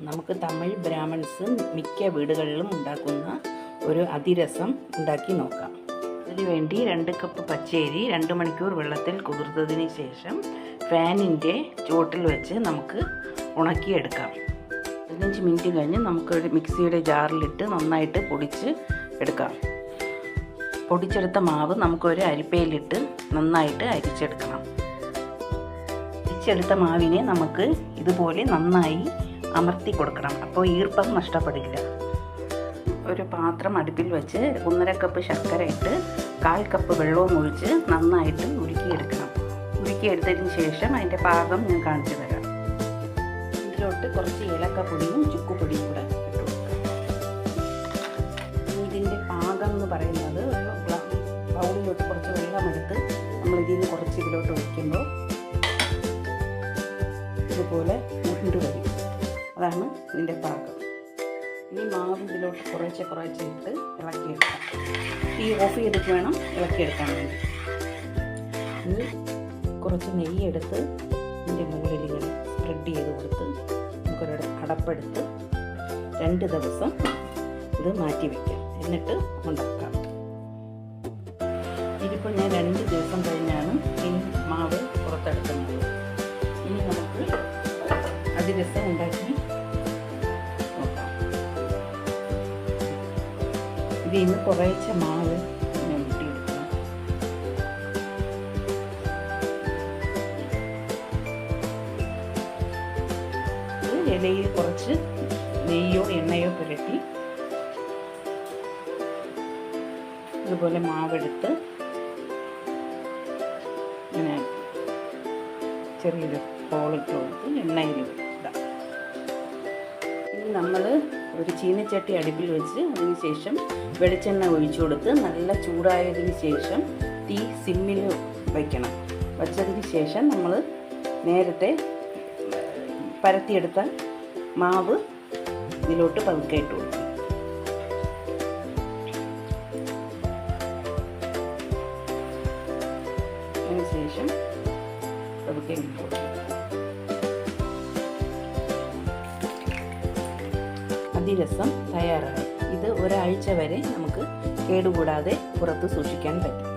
നമുക്ക് തമിഴ് ബ്രാഹ്മൺസ് മിക്ക വീടുകളിലും ഉണ്ടാക്കുന്ന ഒരു അതിരസം ഉണ്ടാക്കി നോക്കാം. അതിനുവേണ്ടി രണ്ട് കപ്പ് പച്ചരി രണ്ട് മണിക്കൂർ വെള്ളത്തിൽ കുതിർത്തതിന് ശേഷം ഫാനിന്റെ ചുവട്ടിൽ വെച്ച് നമുക്ക് ഉണക്കിയെടുക്കാം. പതിനഞ്ച് മിനിറ്റ് കഴിഞ്ഞ് നമുക്കൊരു മിക്സിയുടെ ജാറിലിട്ട് നന്നായിട്ട് പൊടിച്ച് എടുക്കാം. പൊടിച്ചെടുത്ത മാവ് നമുക്കൊരു അരിപ്പയിലിട്ട് നന്നായിട്ട് അരിച്ചെടുക്കണം. അരിച്ചെടുത്ത മാവിനെ നമുക്ക് ഇതുപോലെ നന്നായി അമർത്തി കൊടുക്കണം. അപ്പോൾ ഈർപ്പം നഷ്ടപ്പെടില്ല. ഒരു പാത്രം അടുപ്പിൽ വെച്ച് ഒന്നര കപ്പ് ശർക്കര ഇട്ട് കാൽ കപ്പ് വെള്ളവും ഒഴിച്ച് നന്നായിട്ട് ഉരുക്കിയെടുക്കണം. ഉരുക്കിയെടുത്തതിന് ശേഷം അതിന്റെ പാകം ഞാൻ കാണിച്ചു തരാം. ഇതിലോട്ട് കുറച്ച് ഏലക്കപ്പൊടിയും ചുക്കുപൊടിയും കൂടെ ഇതിന്റെ പാകം എന്ന് പറയുന്നത് ബൗളിലോട്ട് കുറച്ച് വെള്ളമെടുത്ത് നമ്മൾ ഇതിൽ നിന്ന് കുറച്ച് ഇതിലോട്ട് ഒഴിക്കുമ്പോൾ ഇതുപോലെ ഉരുണ്ട് അതാണ് ഇതിന്റെ പാകം ഇനി മാവ് ഇതിലോട്ട് കുറേശ്ശെ കുറേശ്ശെ ഇട്ട് ഇളക്കിയെടുക്കാം. ഈ ഓഫ് ചെയ്തിട്ട് വേണം ഇളക്കിയെടുക്കാൻ വേണ്ടി. ഇനി കുറച്ച് നെയ്യെടുത്ത് ഇതിന്റെ മുകളിൽ ഇങ്ങനെ സ്പ്രെഡ് ചെയ്ത് കൊടുത്ത് നമുക്കൊരു അടപ്പെടുത്ത് രണ്ട് ദിവസം ഇത് മാറ്റി വയ്ക്കാം എന്നിട്ട് ഉണ്ടാക്കാം. ഇതിപ്പോൾ ഞാൻ രണ്ട് ദിവസം കഴിഞ്ഞാണ് അതിരസം ഉണ്ടാക്കി. നോക്കാം ഇതിൽ നിന്ന് മാവ് ഇലയിൽ കുറച്ച് നെയ്യോ എണ്ണയോ പുരട്ടി ഇതുപോലെ മാവെടുത്ത് ഇങ്ങനെ ചെറിയൊരു ഹോളിട്ട് കൊടുത്ത് എണ്ണയിൽ നമ്മൾ ഒരു ചീനച്ചട്ടി അടുപ്പിൽ വെച്ച് അതിന് ശേഷം വെളിച്ചെണ്ണ ഒഴിച്ചു കൊടുത്ത് നല്ല ചൂടായതിന് ശേഷം തീ സിമ്മിൽ വയ്ക്കണം വച്ചതിന് ശേഷം നമ്മൾ നേരത്തെ പരത്തിയെടുത്ത മാവ് ഇതിലോട്ട് പതുക്കെ ഇട്ട് കൊടുക്കും. അതിനുശേഷം പതുക്കെ ഇട്ട് കൊടുക്കും. അതിരസം തയ്യാറായി ഇത് ഒരാഴ്ച വരെ നമുക്ക് കേടുകൂടാതെ പുറത്ത് സൂക്ഷിക്കാൻ പറ്റും.